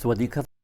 สวัสดีครับ